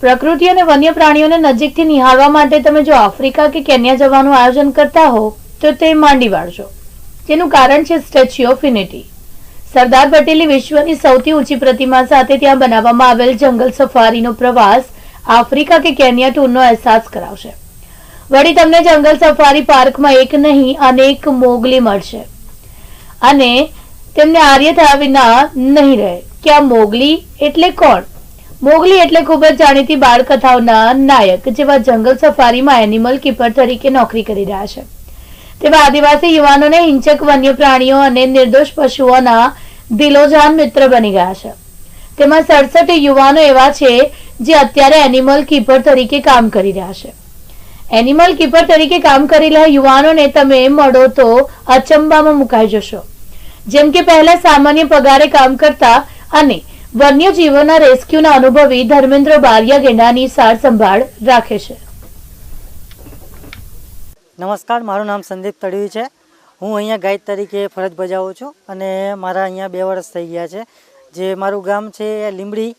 પ્રકૃતિ અને વન્ય પ્રાણીઓને નજીકથી નિહાળવા માટે તમે જો આફ્રિકા કે કેન્યા જવાનું આયોજન કરતા હો, તો તે માંડી વાળજો. જેનું કારણ છે સ્ટેચ્યુ ઓફ યુનિટી. સરદાર પટેલની વિશ્વની સૌથી ઊંચી પ્રતિમા સાથે ત્યાં બનાવવામાં આવેલ જંગલ સફારીનો પ્રવાસ આફ્રિકા કે કેન્યા ટૂરનો અહેસાસ કરાવશે. વળી તમને જંગલ સફારી પાર્કમાં એક નહીં, અનેક મોગલી મળશે. અને તેમને આર્ય થયા વિના નહીં રહે. કે આ મોગલી? એટલે કોણ? મોગલી એટલે ખૂબ જ જાણીતી બાળકથાઓના નાયક જેવા જંગલ સફારીમાં એનિમલ કીપર તરીકે નોકરી કરી રહ્યા છે. તેવા આદિવાસી યુવાનોને હિંસક વન્ય પ્રાણીઓ અને નિર્દોષ પશુઓના દિલોજાન મિત્ર બની ગયા છે. તેમાં સડસઠ યુવાનો એવા છે જે અત્યારે એનિમલ કીપર તરીકે કામ કરી રહ્યા છે. એનિમલ કીપર તરીકે કામ કરી રહ્યા યુવાનોને તમે મળો તો અચંબામાં મુકાઈ જશો. જેમ કે પહેલા સામાન્ય પગારે કામ કરતા અને વન્યજીવોના રેસ્ક્યુના અનુભવી ધર્મેન્દ્ર બારિયા ગેંડાની સાર સંભાળ રાખે છે. નમસ્કાર, મારું નામ સંદીપ તડવી છે. હું અહીંયા ગાઈડ તરીકે ફરજ બજાવું છું અને મારા અહીંયા બે વર્ષ થઈ ગયા છે. જે મારું ગામ છે એ લીંબડી,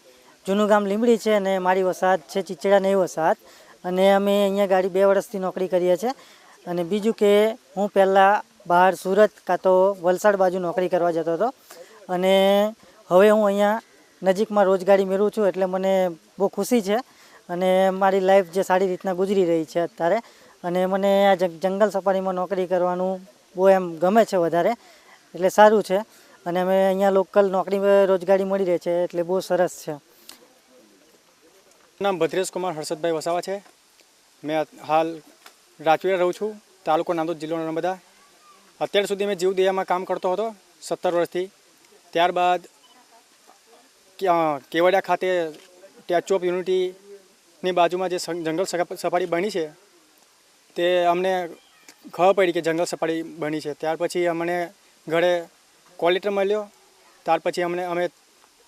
જૂનું ગામ લીંબડી છે અને મારી વસાહત છે ચીચડા નહીં વસાહત. અને અમે અહીંયા ગાડી બે વર્ષથી નોકરી કરીએ છીએ. અને બીજું કે, હું પહેલાં બહાર સુરત કાં તો વલસાડ બાજુ નોકરી કરવા જતો હતો. અને હવે હું અહીંયા નજીકમાં રોજગારી મેળવું છું એટલે મને બહુ ખુશી છે. અને મારી લાઈફ જે સારી રીતના ગુજરી રહી છે અત્યારે. અને મને આ જંગ- જંગલ સફારીમાં નોકરી કરવાનું બહુ એમ ગમે છે વધારે. એટલે સારું છે. અને અમે અહીંયા લોકલ નોકરી, રોજગારી મળી રહે છે એટલે બહુ સરસ છે. નામ ભદ્રેશ કુમાર હર્ષદભાઈ વસાવા છે. મેં હાલ રાજવીરા રહું છું, તાલુકો નાંદોદ, જિલ્લો નર્મદા. અત્યાર સુધી મેં જીવદયામાં કામ કરતો હતો સત્તર વર્ષથી. ત્યારબાદ કેવડિયા ખાતે સ્ટેચ્યુ ઓફ યુનિટીની બાજુમાં જે જંગલ સફા- સફારી બની છે, તે અમને ખબર પડી કે જંગલ સફારી બની છે. ત્યાર પછી અમને ઘરે કોલ મળ્યો. ત્યાર પછી અમને, અમે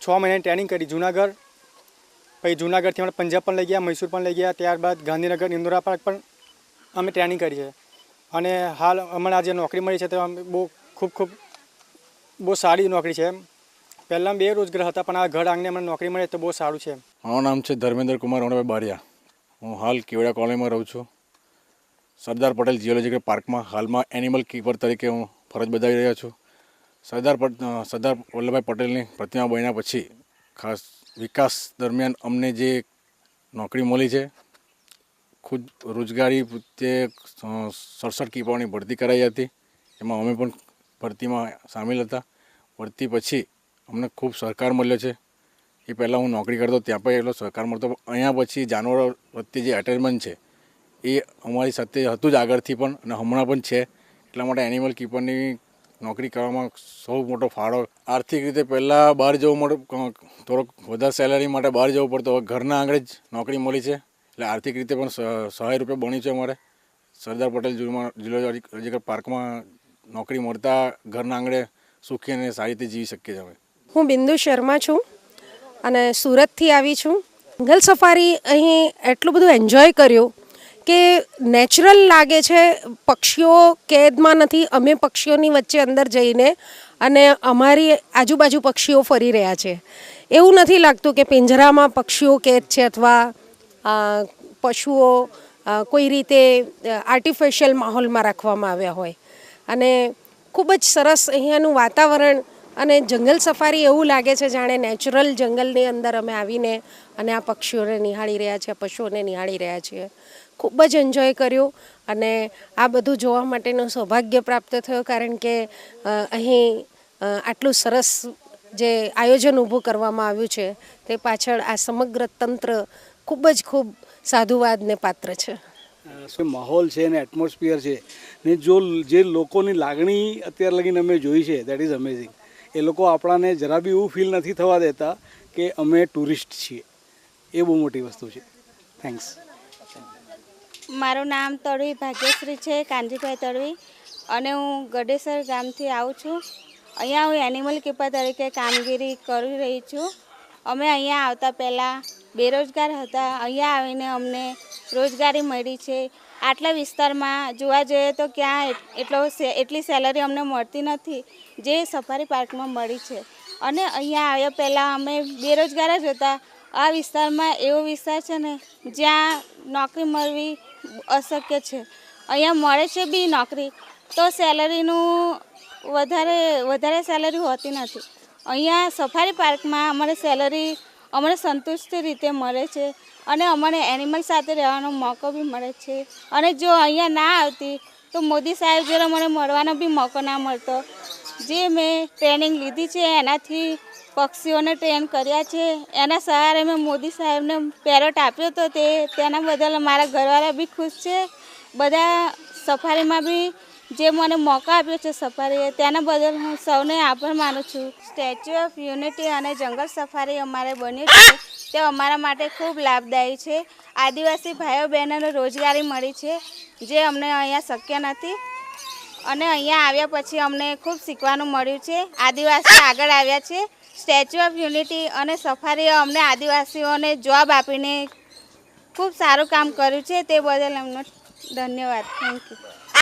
છ મહિનાની ટ્રેનિંગ કરી જુનાગઢ. પછી જુનાગઢથી અમે પંજાબ પણ લઈ ગયા, મૈસૂર પણ લઈ ગયા. ત્યારબાદ ગાંધીનગર, ઇન્દોરા પાર્ક પણ અમે ટ્રેનિંગ કરી છે. અને હાલ આ જે નોકરી મળી છે, તે બહુ ખૂબ ખૂબ બહુ સારી નોકરી છે એમ. પહેલાં બે રોજગાર હતા, પણ આ ઘર આંગણે મને નોકરી મળે તો બહુ સારું છે. મારું નામ છે ધર્મેન્દ્ર કુમાર રમણભાઈ બારિયા. હું હાલ કેવડા કોલોનીમાં રહું છું. સરદાર પટેલ જીઓલોજીકલ પાર્કમાં હાલમાં એનિમલ કીપર તરીકે હું ફરજ બજાવી રહ્યો છું. સરદાર પટ સરદાર વલ્લભભાઈ પટેલની પ્રતિમા બન્યા પછી ખાસ વિકાસ દરમિયાન અમને જે નોકરી મળી છે, ખુદ રોજગારી પ્રત્યે સડસઠ કીપરોની ભરતી કરાઈ હતી. એમાં અમે પણ ભરતીમાં સામેલ હતા. ભરતી પછી અમને ખૂબ સહકાર મળ્યો છે. એ પહેલાં હું નોકરી કરતો ત્યાં પણ એટલો સહકાર મળતો અહીંયા પછી જાનવરો પ્રત્યે જે અટેચમેન્ટ છે, એ અમારી સાથે હતું જ આગળથી પણ અને હમણાં પણ છે. એટલા માટે એનિમલ કીપરની નોકરી કરવામાં સૌ મોટો ફાળો. આર્થિક રીતે પહેલાં બહાર જવું મોટો થોડોક વધારે સેલેરી માટે બહાર જવું પડતું. હવે ઘરના આંગણે જ નોકરી મળી છે. એટલે આર્થિક રીતે પણ સહાય રૂપે બન્યું છે અમારે. સરદાર પટેલ જિલ્લો પાર્કમાં નોકરી મળતા ઘરના આંગણે સુખી અને સારી રીતે જીવી શકીએ છીએ અમે. હું બિંદુ શર્મા છું અને સુરતથી આવી છું. જંગલ સફારી અહીં એટલું બધું એન્જોય કર્યું કે નેચરલ લાગે છે, પક્ષીઓ કેદમાં નથી, અમે પક્ષીઓની વચ્ચે અંદર જઈને અને અમારી આજુબાજુ પક્ષીઓ ફરી રહ્યા છે. એવું નથી લાગતું કે પિંજરામાં પક્ષીઓ કેદ છે અથવા પશુઓ કોઈ રીતે આર્ટિફિશિયલ માહોલમાં રાખવામાં આવ્યા હોય. અને ખૂબ જ સરસ અહીંયાનું વાતાવરણ અને જંગલ સફારી એવું લાગે છે જાણે નેચરલ જંગલની અંદર અમે આવીને અને આ પક્ષીઓને નિહાળી રહ્યા છીએ પશુઓને નિહાળી રહ્યા છીએ. ખૂબ જ એન્જોય કર્યું અને આ બધું જોવા માટેનું સૌભાગ્ય પ્રાપ્ત થયું કારણ કે અહીં આટલું સરસ જે આયોજન ઊભું કરવામાં આવ્યું છે તે પાછળ આ સમગ્ર તંત્ર ખૂબ જ ખૂબ સાધુવાદને પાત્ર છે. માહોલ છે ને એટમોસ્ફિયર છે ને જો જે લોકોની લાગણી અત્યાર લગીને અમે જોઈ છે દેટ ઇઝ અમેઝિંગ એ લોકો આપણાને જરા બી એવું ફીલ નથી થવા દેતા કે અમે ટુરિસ્ટ છીએ. એ બહુ મોટી વસ્તુ છે. થેન્ક્સ મારું નામ તળવી ભાગ્યશ્રી છે, કાનજીભાઈ તળવી. અને હું ગડેસર ગામથી આવું છું. અહીંયા હું એનિમલ કીપર તરીકે કામગીરી કરી રહી છું. અમે અહીંયા આવતા પહેલાં બેરોજગાર હતા. અહીંયા આવીને અમને રોજગારી મળી છે. આટલા વિસ્તારમાં જોવા જઈએ તો ક્યાં એટલો એટલી સેલરી અમને મળતી નથી, જે સફારી પાર્કમાં મળી છે. અને અહીંયા આવ્યા પહેલાં અમે બેરોજગાર જ હતા. આ વિસ્તારમાં એવો વિસ્તાર છે ને, જ્યાં નોકરી મળવી અશક્ય છે. અહીંયા મળે છે બી નોકરી, તો સેલરીનું વધારે વધારે સેલરી હોતી નથી. અહીંયા સફારી પાર્કમાં અમારે સેલરી અમને સંતુષ્ટ રીતે મળે છે. અને અમને એનિમલ સાથે રહેવાનો મોકો બી મળે છે. અને જો અહીંયા ના આવતી, તો મોદી સાહેબ જોડે મને મળવાનો બી મોકો ના મળતો. જે મેં ટ્રેનિંગ લીધી છે, એનાથી પક્ષીઓને ટ્રેન કર્યા છે. એના સહારે મેં મોદી સાહેબને પેરોટ આપ્યો હતો તે, તેના બદલ મારા ઘરવાળા બી ખુશ છે. બધા સફારીમાં બી જે મને મોકો આપ્યો છે સફારીએ તેના બદલ હું સૌને આભાર માનું છું. સ્ટેચ્યુ ઓફ યુનિટી અને જંગલ સફારી અમારે બન્યું છે. તે અમારા માટે ખૂબ લાભદાયી છે. આદિવાસી ભાઈઓ બહેનોને રોજગારી મળી છે, જે અમને અહીંયા શક્ય નથી. અને અહીંયા આવ્યા પછી અમને ખૂબ શીખવાનું મળ્યું છે. આદિવાસી આગળ આવ્યા છે. સ્ટેચ્યુ ઓફ યુનિટી અને સફારીએ અમને આદિવાસીઓને જોબ આપીને ખૂબ સારું કામ કર્યું છે. તે બદલ એમનો ધન્યવાદ. Thank you